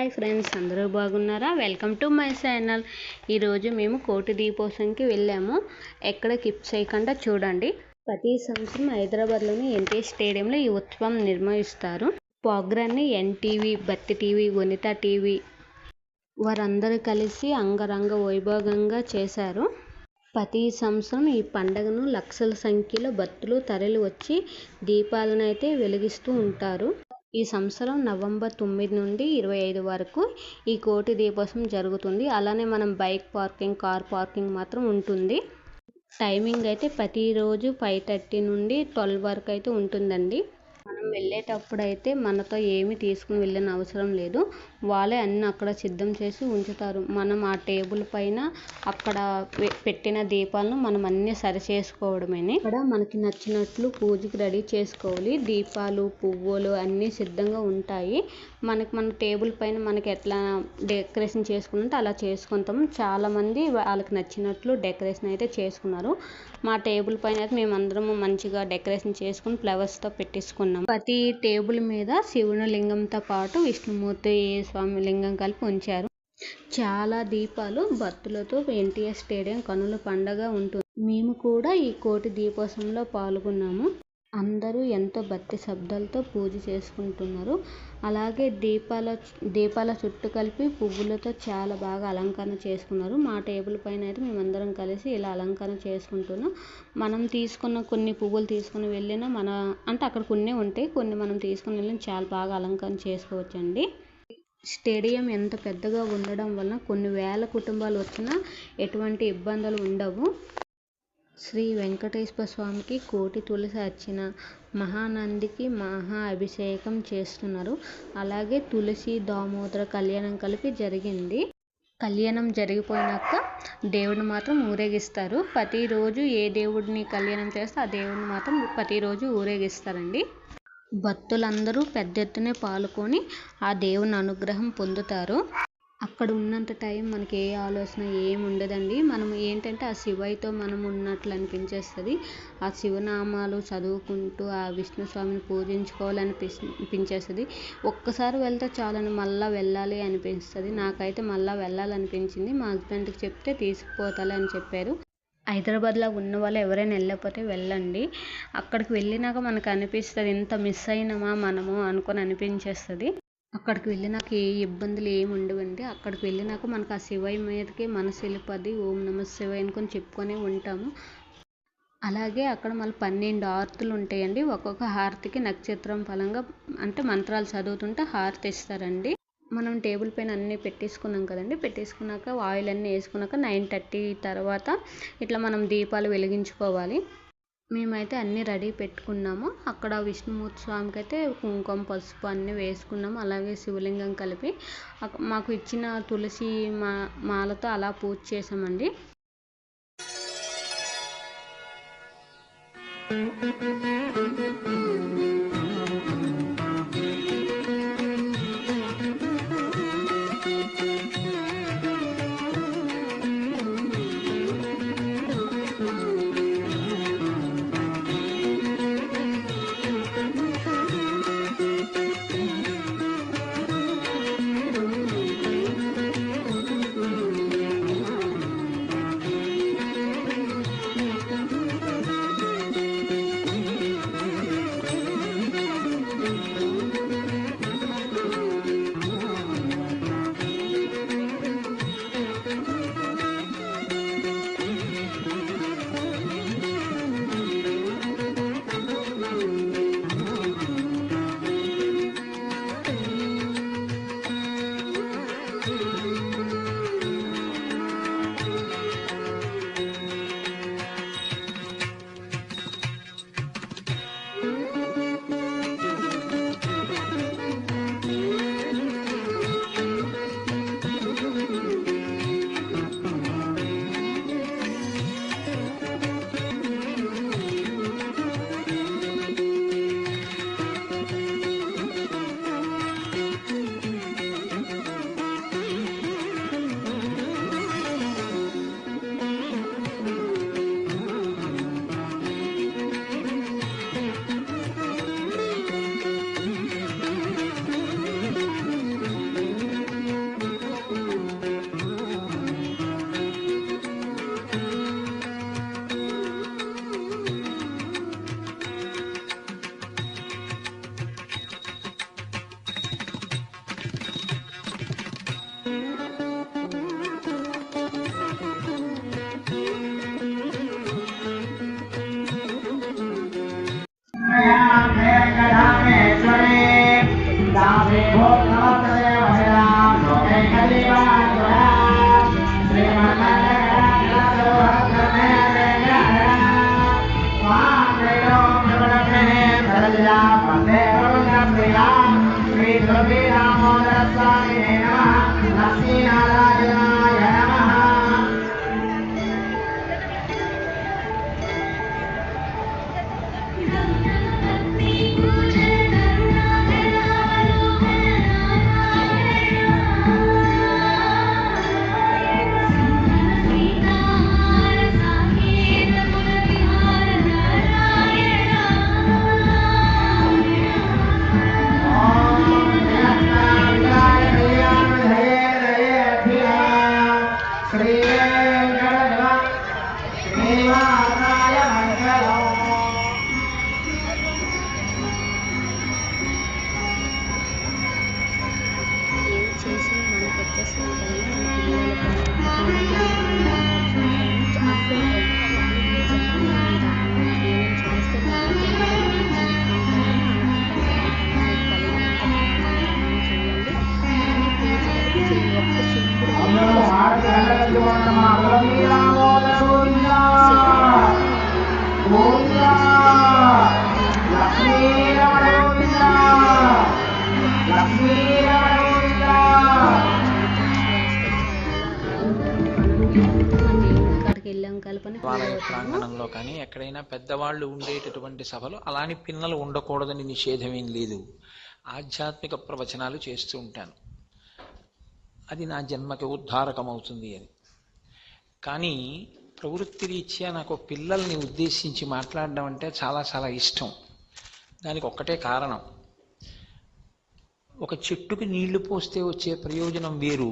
Hi friends అందరూ బాగున్నారా? Welcome to my channel. ఈరోజు మేము కోటి దీపోత్సవంకి వెళ్ళాము. ఎక్కడ కిప్ చేయకుండా చూడండి. ప్రతి సంవత్సరం హైదరాబాద్లోని ఎన్టీఆర్ స్టేడియంలో ఈ ఉత్సవం నిర్వహిస్తారు. ప్రోగ్రాన్ని NTV Bhakti TV Vanitha TV వారందరూ కలిసి అంగరంగ వైభోగంగా చేశారు. ప్రతి సంవత్సరం ఈ పండుగను లక్షల సంఖ్యలో భక్తులు తరలి వచ్చి దీపాలను అయితే వెలిగిస్తూ ఉంటారు. ఈ సంవత్సరం నవంబర్ తొమ్మిది నుండి ఇరవై ఐదు వరకు ఈ కోటి దీపోత్సవం జరుగుతుంది. అలానే మనం బైక్ పార్కింగ్ కార్ పార్కింగ్ మాత్రం ఉంటుంది. టైమింగ్ అయితే ప్రతిరోజు ఫైవ్ థర్టీ నుండి ట్వెల్వ్ వరకు అయితే ఉంటుందండి. మనం వెళ్ళేటప్పుడు అయితే మనతో ఏమి తీసుకుని వెళ్ళిన అవసరం లేదు. వాళ్ళే అన్నీ అక్కడ సిద్ధం చేసి ఉంచుతారు. మనం ఆ టేబుల్ పైన అక్కడ పె- పెట్టిన దీపాలను మనం అన్నీ సరి చేసుకోవడమే ఇక్కడ మనకి నచ్చినట్లు పూజకి రెడీ చేసుకోవాలి. దీపాలు పువ్వులు అన్నీ సిద్ధంగా ఉంటాయి. మనకి మన టేబుల్ పైన మనకి ఎట్లా డెకరేషన్ చేసుకుంటే అలా చేసుకుంటాం. చాలామంది వాళ్ళకి నచ్చినట్లు డెకరేషన్ అయితే చేసుకున్నారు. మా టేబుల్ పైన అయితే మేమందరం మంచిగా డెకరేషన్ చేసుకుని ఫ్లవర్స్తో పెట్టేసుకున్నాం. ప్రతి టేబుల్ మీద శివుని లింగంతో పాటు విష్ణుమూర్తి స్వామి లింగం కలిపి ఉంచారు. చాలా దీపాలు భక్తులతో ఎన్టీఆర్ స్టేడియం కనుల పండగ ఉంటుంది. మేము కూడా ఈ కోటి దీపోత్సవంలో పాల్గొన్నాము. అందరూ ఎంతో భక్తి శబ్దాలతో పూజ చేసుకుంటున్నారు అలాగే దీపాల దీపాల చుట్టూ కలిపి పువ్వులతో చాలా బాగా అలంకరణ చేసుకున్నారు. మా టేబుల్ పైన అయితే మేమందరం కలిసి ఇలా అలంకరణ చేసుకుంటున్నాం. మనం తీసుకున్న కొన్ని పువ్వులు తీసుకుని వెళ్ళినా మన అంటే అక్కడ కొన్ని ఉంటాయి. కొన్ని మనం తీసుకుని వెళ్ళిన చాలా బాగా అలంకరణ చేసుకోవచ్చండి. స్టేడియం ఎంత పెద్దగా ఉండడం వలన కొన్ని వేల కుటుంబాలు వచ్చినా ఎటువంటి ఇబ్బందులు ఉండవు. శ్రీ వెంకటేశ్వర స్వామికి కోటి తులసి అర్చన మహానందికి మహా అభిషేకం చేస్తున్నారు. అలాగే తులసి దామోదర కళ్యాణం కలిపి జరిగింది. కళ్యాణం జరిగిపోయినాక దేవుడిని మాత్రం ఊరేగిస్తారు. ప్రతిరోజు ఏ దేవుడిని కళ్యాణం చేస్తే ఆ దేవుడిని మాత్రం ప్రతిరోజు ఊరేగిస్తారండి. భక్తులందరూ పెద్ద ఎత్తున పాల్గొని ఆ దేవుని అనుగ్రహం పొందుతారు. అక్కడ ఉన్నంత టైం మనకి ఏ ఆలోచన ఏమి ఉండదండి. మనం ఏంటంటే ఆ శివయ్యతో మనం ఉన్నట్లు అనిపించేస్తుంది. ఆ శివనామాలు చదువుకుంటూ ఆ విష్ణు స్వామిని పూజించుకోవాలని అనిపించేస్తుంది ఒక్కసారి వెళ్తే చాలని మళ్ళీ వెళ్ళాలి అనిపిస్తుంది. నాకైతే మళ్ళీ వెళ్ళాలనిపించింది. మా హస్బెండ్కి చెప్తే తీసుకుపోతాలని అని చెప్పారు. హైదరాబాద్లో ఉన్న వాళ్ళు ఎవరైనా వెళ్ళకపోతే వెళ్ళండి. అక్కడికి వెళ్ళినాక మనకు అనిపిస్తుంది ఎంత మిస్ అయినామా మనము అనుకొని అనిపించేస్తుంది. అక్కడికి వెళ్ళినాక ఏ ఇబ్బందులు ఏమి ఉండవండి. అక్కడికి వెళ్ళినాక మనకు ఆ శివయ్య మీదకి మనసు వెళ్ళిపోద్ది. ఓం నమ శివయ్య అనుకొని చెప్పుకొని ఉంటాము. అలాగే అక్కడ మళ్ళీ పన్నెండు హారతులు ఉంటాయండి. ఒక్కొక్క హారతికి నక్షత్రం ఫలంగా అంటే మంత్రాలు చదువుతుంటే హారతి ఇస్తారండి. మనం టేబుల్ పైన అన్నీ పెట్టేసుకున్నాం కదండి. పెట్టేసుకున్నాక ఆయిల్ అన్నీ వేసుకున్నాక నైన్ థర్టీ తర్వాత ఇట్లా మనం దీపాలు వెలిగించుకోవాలి. మేమైతే అన్నీ రెడీ పెట్టుకున్నాము. అక్కడ విష్ణుమూర్తి స్వామికి అయితే కుంకుమ పసుపు అన్నీ వేసుకున్నాము. అలాగే శివలింగం కలిపి. మాకు ఇచ్చిన తులసి మా మాలతో అలా పూజ చేసామండి దేవాలయ ప్రాంగణంలో కానీ ఎక్కడైనా పెద్దవాళ్ళు ఉండేటటువంటి సభలు అలాని పిల్లలు ఉండకూడదని నిషేధమేం లేదు. ఆధ్యాత్మిక ప్రవచనాలు చేస్తూ ఉంటాను. అది నా జన్మకి ఉద్ధారకమవుతుంది అని కానీ ప్రవృత్తి రీత్యా నాకు పిల్లల్ని ఉద్దేశించి మాట్లాడడం అంటే చాలా చాలా ఇష్టం. దానికి ఒక్కటే కారణం. ఒక చెట్టుకి నీళ్ళు పోస్తే వచ్చే ప్రయోజనం వేరు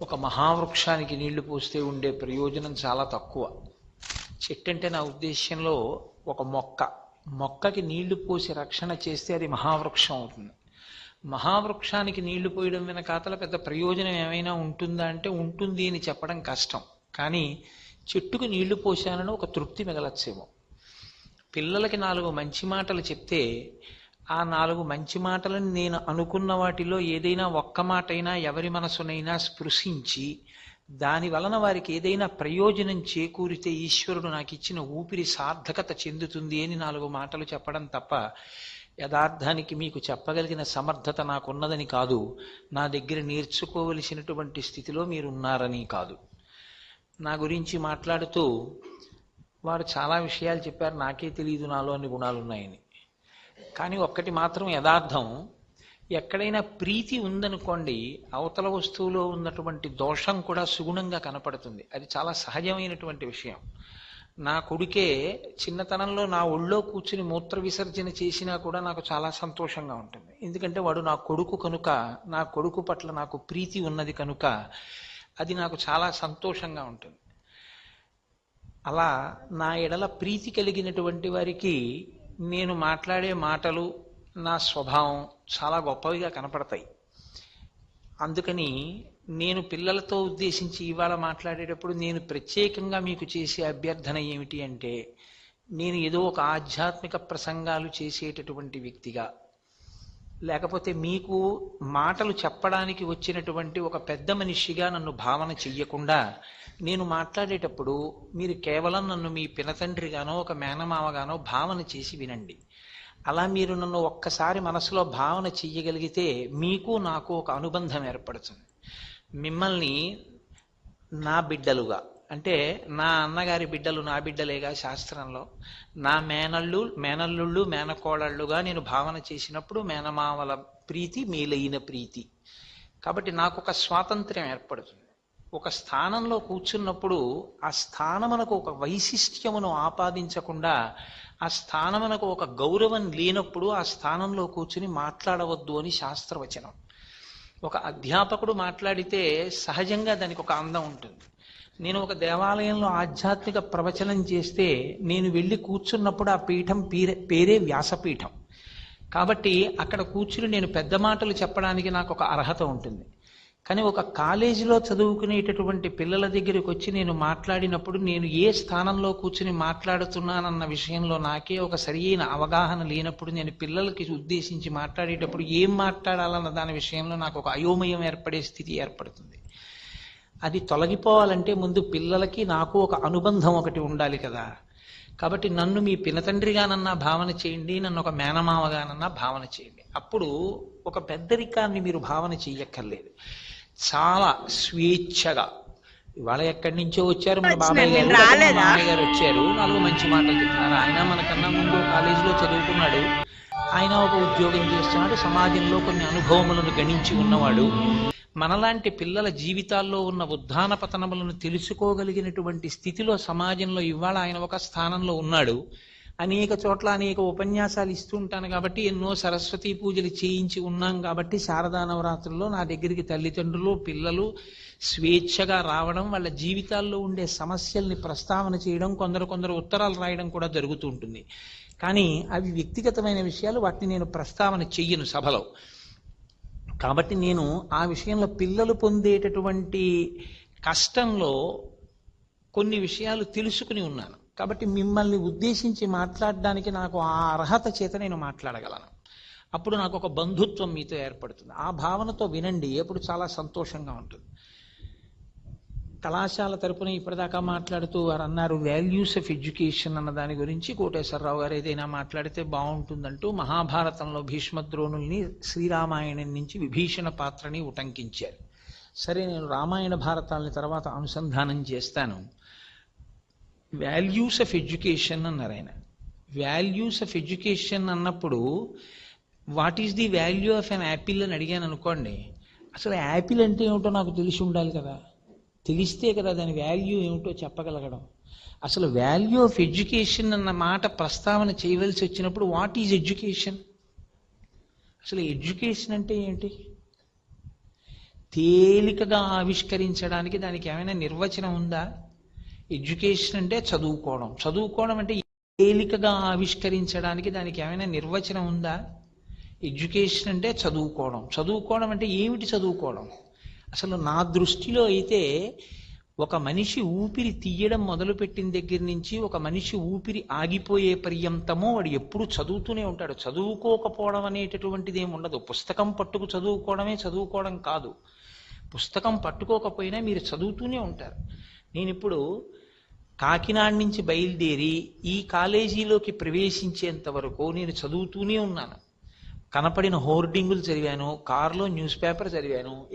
ఒక మహావృక్షానికి నీళ్ళు పోస్తే ఉండే ప్రయోజనం చాలా తక్కువ. చెట్టు అంటే నా ఉద్దేశ్యంలో ఒక మొక్క. మొక్కకి నీళ్ళు పోసి రక్షణ చేస్తే అది మహావృక్షం అవుతుంది. మహావృక్షానికి నీళ్ళు పోయడం వెనకాతల పెద్ద ప్రయోజనం ఏమైనా ఉంటుందా అంటే ఉంటుంది అని చెప్పడం కష్టం. కానీ చెట్టుకు నీళ్ళు పోసానని ఒక తృప్తి మిగలచ్చేమో. పిల్లలకి నాలుగు మంచి మాటలు చెప్తే ఆ నాలుగు మంచి మాటలను నేను అనుకున్న వాటిలో ఏదైనా ఒక్క మాటైనా ఎవరి మనసునైనా స్పృశించి దాని వలన వారికి ఏదైనా ప్రయోజనం చేకూరితే ఈశ్వరుడు నాకు ఇచ్చిన ఊపిరి సార్థకత చెందుతుంది అని నాలుగు మాటలు చెప్పడం తప్ప యథార్థానికి మీకు చెప్పగలిగిన సమర్థత నాకున్నదని కాదు. నా దగ్గర నేర్చుకోవలసినటువంటి స్థితిలో మీరున్నారని కాదు. నా గురించి మాట్లాడుతూ వారు చాలా విషయాలు చెప్పారు. నాకే తెలియదు నాలో అన్ని గుణాలు ఉన్నాయని కానీ ఒక్కటి మాత్రం యథార్థం. ఎక్కడైనా ప్రీతి ఉందనుకోండి అవతల వస్తువులో ఉన్నటువంటి దోషం కూడా సుగుణంగా కనపడుతుంది. అది చాలా సహజమైనటువంటి విషయం. నా కొడుకే చిన్నతనంలో నా ఒళ్ళో కూర్చుని మూత్ర విసర్జన చేసినా కూడా నాకు చాలా సంతోషంగా ఉంటుంది. ఎందుకంటే వాడు నా కొడుకు కనుక నా కొడుకు పట్ల నాకు ప్రీతి ఉన్నది కనుక అది నాకు చాలా సంతోషంగా ఉంటుంది. అలా నా ఎడల ప్రీతి కలిగినటువంటి వారికి నేను మాట్లాడే మాటలు నా స్వభావం చాలా గొప్పవిగా కనపడతాయి. అందుకని నేను పిల్లలతో ఉద్దేశించి ఇవాళ మాట్లాడేటప్పుడు నేను ప్రత్యేకంగా మీకు చేసే అభ్యర్థన ఏమిటి అంటే నేను ఏదో ఒక ఆధ్యాత్మిక ప్రసంగాలు చేసేటటువంటి వ్యక్తిగా లేకపోతే మీకు మాటలు చెప్పడానికి వచ్చినటువంటి ఒక పెద్ద మనిషిగా నన్ను భావన చెయ్యకుండా నేను మాట్లాడేటప్పుడు మీరు కేవలం నన్ను మీ పినతండ్రిగానో ఒక మేనమామగానో భావన చేసి వినండి. అలా మీరు నన్ను ఒక్కసారి మనసులో భావన చెయ్యగలిగితే మీకు నాకు ఒక అనుబంధం ఏర్పడుతుంది. మిమ్మల్ని నా బిడ్డలుగా అంటే నా అన్నగారి బిడ్డలు నా బిడ్డలేగా శాస్త్రంలో. నా మేనళ్ళు మేనల్లుళ్ళు మేనకోడళ్ళుగా నేను భావన చేసినప్పుడు మేనమామల ప్రీతి మేలైన ప్రీతి. కాబట్టి నాకు ఒక స్వాతంత్ర్యం ఏర్పడుతుంది. ఒక స్థానంలో కూర్చున్నప్పుడు ఆ స్థానమునకు ఒక వైశిష్ట్యమును ఆపాదించకుండా ఆ స్థానమునకు ఒక గౌరవం లేనప్పుడు ఆ స్థానంలో కూర్చుని మాట్లాడవద్దు అని శాస్త్రవచనం. ఒక అధ్యాపకుడు మాట్లాడితే సహజంగా దానికి ఒక అందం ఉంటుంది. నేను ఒక దేవాలయంలో ఆధ్యాత్మిక ప్రవచనం చేస్తే నేను వెళ్ళి కూర్చున్నప్పుడు ఆ పీఠం పేరే పేరే వ్యాసపీఠం. కాబట్టి అక్కడ కూర్చుని నేను పెద్ద మాటలు చెప్పడానికి నాకు ఒక అర్హత ఉంటుంది. కానీ ఒక కాలేజీలో చదువుకునేటటువంటి పిల్లల దగ్గరికి వచ్చి నేను మాట్లాడినప్పుడు నేను ఏ స్థానంలో కూర్చుని మాట్లాడుతున్నానన్న విషయంలో నాకే ఒక సరియైన అవగాహన లేనప్పుడు నేను పిల్లలకి ఉద్దేశించి మాట్లాడేటప్పుడు ఏం మాట్లాడాలన్న దాని విషయంలో నాకు ఒక అయోమయం ఏర్పడే స్థితి ఏర్పడుతుంది. అది తొలగిపోవాలంటే ముందు పిల్లలకి నాకు ఒక అనుబంధం ఒకటి ఉండాలి కదా. కాబట్టి నన్ను మీ పినతండ్రిగానన్నా భావన చేయండి నన్ను ఒక మేనమావగానన్నా భావన చేయండి. అప్పుడు ఒక పెద్దరికాన్ని మీరు భావన చెయ్యక్కర్లేదు చాలా స్వేచ్ఛగా. ఇవాళ ఎక్కడి నుంచో వచ్చారు? మన బాబాయ్ గారు మామయ్య గారు వచ్చారు. నాలుగు మంచి మాటలు చెప్తున్నారు ఆయన మనకన్నా ముందు కాలేజీలో చదువుకున్నాడు. ఆయన ఒక ఉద్యోగం చేస్తున్నాడు. సమాజంలో కొన్ని అనుభవములను గణించి ఉన్నవాడు. మనలాంటి పిల్లల జీవితాల్లో ఉన్న ఉద్ధాన పతనములను తెలుసుకోగలిగినటువంటి స్థితిలో సమాజంలో ఇవాళ ఆయన ఒక స్థానంలో ఉన్నాడు. అనేక చోట్ల అనేక ఉపన్యాసాలు ఇస్తూ ఉంటాను కాబట్టి ఎన్నో సరస్వతీ పూజలు చేయించి ఉన్నాం కాబట్టి శారదా నవరాత్రుల్లో నా దగ్గరికి తల్లిదండ్రులు పిల్లలు స్వేచ్ఛగా రావడం వాళ్ళ జీవితాల్లో ఉండే సమస్యల్ని ప్రస్తావన చేయడం కొందరు కొందరు ఉత్తరాలు రాయడం కూడా జరుగుతూ ఉంటుంది. కానీ అవి వ్యక్తిగతమైన విషయాలు వాటిని నేను ప్రస్తావన చెయ్యను సభలో. కాబట్టి నేను ఆ విషయంలో పిల్లలు పొందేటటువంటి కష్టంలో కొన్ని విషయాలు తెలుసుకుని ఉన్నాను. కాబట్టి మిమ్మల్ని ఉద్దేశించి మాట్లాడడానికి నాకు ఆ అర్హత చేత నేను మాట్లాడగలను. అప్పుడు నాకు ఒక బంధుత్వం మీతో ఏర్పడుతుంది. ఆ భావనతో వినండి అప్పుడు చాలా సంతోషంగా ఉంటుంది. కళాశాల తరపున ఇప్పటిదాకా మాట్లాడుతూ వారు అన్నారు వాల్యూస్ ఆఫ్ ఎడ్యుకేషన్ అన్న దాని గురించి కోటేశ్వరరావు గారు ఏదైనా మాట్లాడితే బాగుంటుందంటూ మహాభారతంలో భీష్మద్రోణుల్ని శ్రీరామాయణం నుంచి విభీషణ పాత్రని ఉటంకించారు. సరే నేను రామాయణ భారతాలని తర్వాత అనుసంధానం చేస్తాను. వాల్యూస్ ఆఫ్ ఎడ్యుకేషన్ అన్నారు ఆయన. వాల్యూస్ ఆఫ్ ఎడ్యుకేషన్ అన్నప్పుడు what is the value of an apple అని అడిగాను అనుకోండి. అసలు యాపిల్ అంటే ఏమిటో నాకు తెలిసి ఉండాలి కదా. తెలిస్తే కదా దాని వాల్యూ ఏమిటో చెప్పగలగడం. అసలు వాల్యూ ఆఫ్ ఎడ్యుకేషన్ అన్న మాట ప్రస్తావన చేయవలసి వచ్చినప్పుడు వాట్ ఈజ్ ఎడ్యుకేషన్ అసలు ఎడ్యుకేషన్ అంటే ఏంటి? తేలికగా ఆవిష్కరించడానికి దానికి ఏమైనా నిర్వచనం ఉందా? ఎడ్యుకేషన్ అంటే చదువుకోవడం. చదువుకోవడం అంటే తేలికగా ఆవిష్కరించడానికి దానికి ఏమైనా నిర్వచనం ఉందా? ఎడ్యుకేషన్ అంటే చదువుకోవడం. చదువుకోవడం అంటే ఏమిటి చదువుకోవడం? అసలు నా దృష్టిలో అయితే ఒక మనిషి ఊపిరి తీయడం మొదలుపెట్టిన దగ్గర నుంచి ఒక మనిషి ఊపిరి ఆగిపోయే పర్యంతమో వాడు ఎప్పుడు చదువుతూనే ఉంటాడు. చదువుకోకపోవడం అనేటటువంటిది ఏమి ఉండదు. పుస్తకం పట్టుకు చదువుకోవడమే చదువుకోవడం కాదు. పుస్తకం పట్టుకోకపోయినా మీరు చదువుతూనే ఉంటారు. నేను ఇప్పుడు కాకినాడ నుంచి బయలుదేరి ఈ కాలేజీలోకి ప్రవేశించేంత వరకు నేను చదువుతూనే ఉన్నాను. కనపడిన హోర్డింగులు చదివాను కారులో న్యూస్ పేపర్ చదివాను